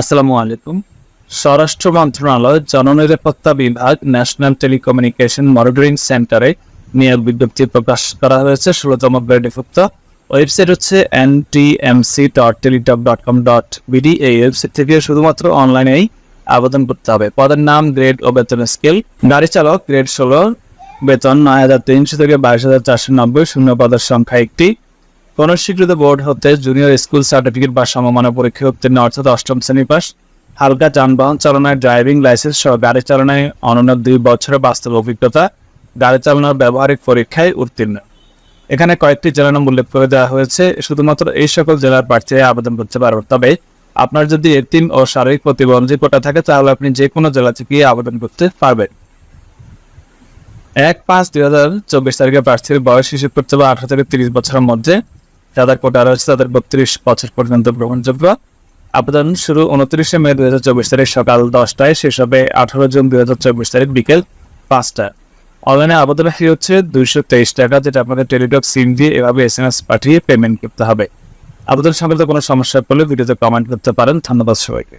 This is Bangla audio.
আসসালামু আলাইকুম। স্বরাষ্ট্র মন্ত্রণালয় জননিরাপত্তা বিভাগ ন্যাশনাল টেলিকমিউনিকেশন মনিটরিং সেন্টারে নিয়োগ বিজ্ঞপ্তি প্রকাশ করা হয়েছে। ষোলোতম গ্রেডিভুক্ত ওয়েবসাইট হচ্ছে N T M C dot Teletalk dot com dot BD এই ওয়েবসাইট থেকে শুধুমাত্র অনলাইনেই আবেদন করতে হবে। পদের নাম, গ্রেড ও বেতন স্কেল। গাড়ি চালক, গ্রেড ষোলো, বেতন নয় হাজার তিনশো থেকে বাইশ হাজার চারশো নব্বই। শূন্য পদের সংখ্যা একটি। কোন স্বীকৃত বোর্ড হতে জুনিয়র স্কুল সার্টিফিকেট বা সমমানের পরীক্ষা উত্তীর্ণ অর্থাৎ অষ্টম শ্রেণি পাস হালকা যানবাহন চালনায় ড্রাইভিং লাইসেন্স সহ গাড়ি চালনায় অনন্য দুই বছরের বাস্তব অভিজ্ঞতা গাড়ি চালানোর ব্যবহারিক পরীক্ষায় উত্তীর্ণ। এখানে কয়েকটি জেলার নাম উল্লেখ করে দেওয়া হয়েছে। শুধুমাত্র এই সকল জেলার প্রার্থীরা আবেদন করতে পারবেন। তবে আপনার যদি এতিম ও শারীরিক প্রতিবন্ধী কোটা থাকে, তাহলে আপনি যে কোনো জেলা থেকে আবেদন করতে পারবেন। এক পাঁচ দুই হাজার চব্বিশ তারিখে প্রার্থীর বয়স হিসেব করতে হবে আঠারো থেকে তিরিশ বছরের মধ্যে। যাদের কোটা রয়েছে তাদের বত্রিশ বছর পর্যন্ত গ্রহণযোগ্য। আবেদন শুরু উনত্রিশে মে দুই হাজার চব্বিশ তারিখ সকাল দশটায়, শেষ হবে আঠারো জুন দুই হাজার চব্বিশ তারিখ বিকেল পাঁচটা। অনলাইনে আবেদন ফি হচ্ছে দুইশো তেইশ টাকা, যেটা আপনাদের টেলিটক সিম দিয়ে এভাবে এস এম এস পাঠিয়ে পেমেন্ট করতে হবে। আবেদন সংক্রান্ত কোনো সমস্যা পড়লে ভিডিওতে কমেন্ট করতে পারেন। ধন্যবাদ সবাইকে।